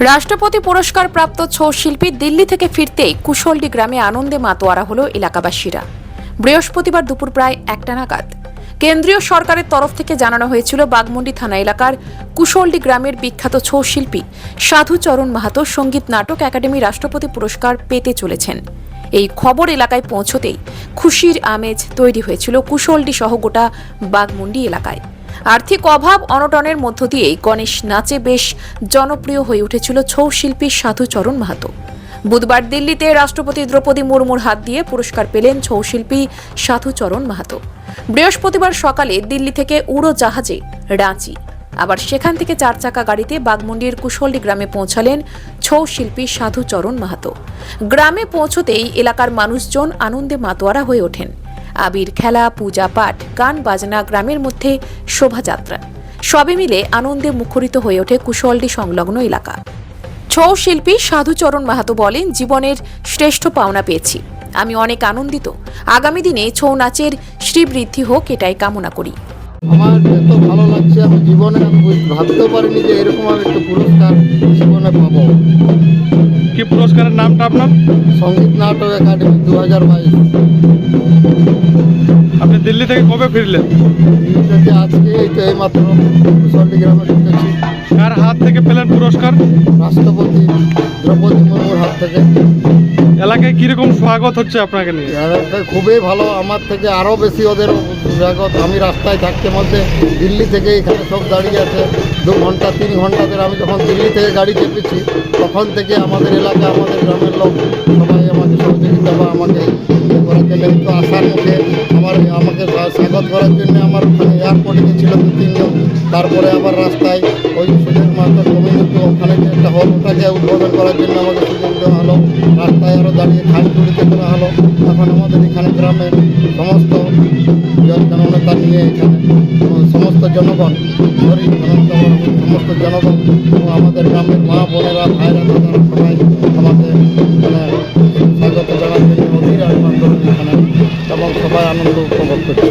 রাষ্ট্রপতি পুরস্কার প্রাপ্ত ছৌ শিল্পী দিল্লি থেকে ফিরতেই কুশলডি গ্রামে আনন্দে মাতোয়ারা হল এলাকাবাসীরা। বৃহস্পতিবার দুপুর প্রায় একটা নাগাদ। কেন্দ্রীয় সরকারের তরফ থেকে জানানো হয়েছিল, বাগমুন্ডি থানা এলাকার কুশলডি গ্রামের বিখ্যাত ছৌ শিল্পী সাধুচরণ মাহাতো সংগীত নাটক একাডেমি রাষ্ট্রপতি পুরস্কার পেতে চলেছেন। এই খবর এলাকায় পৌঁছতেই খুশির আমেজ তৈরি হয়েছিল কুশলডি সহ গোটা বাগমুন্ডি এলাকায়। আর্থিক অভাব অনটনের মধ্য দিয়েই গণেশ নাচে বেশ জনপ্রিয় হয়ে উঠেছিল ছৌ শিল্পী সাধুচরণ মাহাতো। বুধবার দিল্লিতে রাষ্ট্রপতি দ্রৌপদী মুর্মুর হাত দিয়ে পুরস্কার পেলেন ছৌ শিল্পী সাধুচরণ মাহাতো। বৃহস্পতিবার সকালে দিল্লি থেকে উড়ো জাহাজে রাঁচি। আবার সেখান থেকে চার চাকা গাড়িতে বাগমুন্ডির কুশলডি গ্রামে পৌঁছালেন ছৌ শিল্পী সাধুচরণ মাহাতো। গ্রামে পৌঁছতেই এলাকার মানুষজন আনন্দে মাতোয়ারা হয়ে ওঠেন। আবির খেলা, পূজা পাঠ, গান বাজনা, গ্রামের মধ্যে শোভাযাত্রা। সবে মিলে আনন্দে মুখরিত হয়ে ওঠে কুশলডি সংলগ্ন এলাকা। ছৌ শিল্পী সাধুচরণ মাহাতো বলেন, জীবনের শ্রেষ্ঠ পাওনা পেয়েছি। আমি অনেক আনন্দিত। আগামী দিনে ছৌ নাচের শ্রীবৃদ্ধি হোক, এটাই কামনা করি। আমার এত ভালো লাগছে, আমি জীবনে ভাবতেও পারিনি যে এরকম আমি একটা পুরস্কার জীবনে পাবো। কি পুরস্কারের নামটা আপনার? সংগীত নাটক একাডেমি দু হাজার বাইশ। আপনি দিল্লি থেকে কবে ফিরলেন? আজকে এই তো এইমাত্র ঢুকেছি কার হাত থেকে পেলেন পুরস্কার? রাষ্ট্রপতি দ্রৌপদী মুর্মুর হাত থেকে। এলাকায় কীরকম স্বাগত হচ্ছে আপনাকে নিয়ে? খুবই ভালো। আমার থেকে আরও বেশি ওদের স্বাগত। আমি রাস্তায় থাকতে মধ্যে দিল্লি থেকে এখানে সব দাঁড়িয়ে আছে। দু ঘণ্টা, তিন ঘণ্টা ধরে আমি যখন দিল্লি থেকে গাড়ি চেপেছি, তখন থেকে আমাদের এলাকা, আমাদের গ্রামের লোক সবাই আমাকে সহযোগিতা বা আমাকে ইয়ে একটু আসার মুখে আমার আমাকে স্বাগত করার জন্য আমার ওখানে এয়ারপোর্টে গেছিল দু তিনজন তারপরে আবার রাস্তায় ওই সুযোগ মাত্র ওটাকে উদ্বোধন করার জন্য আমাকে সুযোগ দেওয়া হলো রাস্তায় আরও দাঁড়িয়ে খাল চুরিতে করা হলো তখন আমাদের এখানে গ্রামে সমস্ত জননেতা নিয়ে এখানে সমস্ত জনগণ, গরিব সমস্ত জনগণ এবং আমাদের গ্রামের মা বোনেরা, ভাইরা, দাদারা সবাই আমাদের মানে স্বাগত জানার জন্য অধীর আহ্বান এখানে এবং সবাই আনন্দ উপভোগ করছে।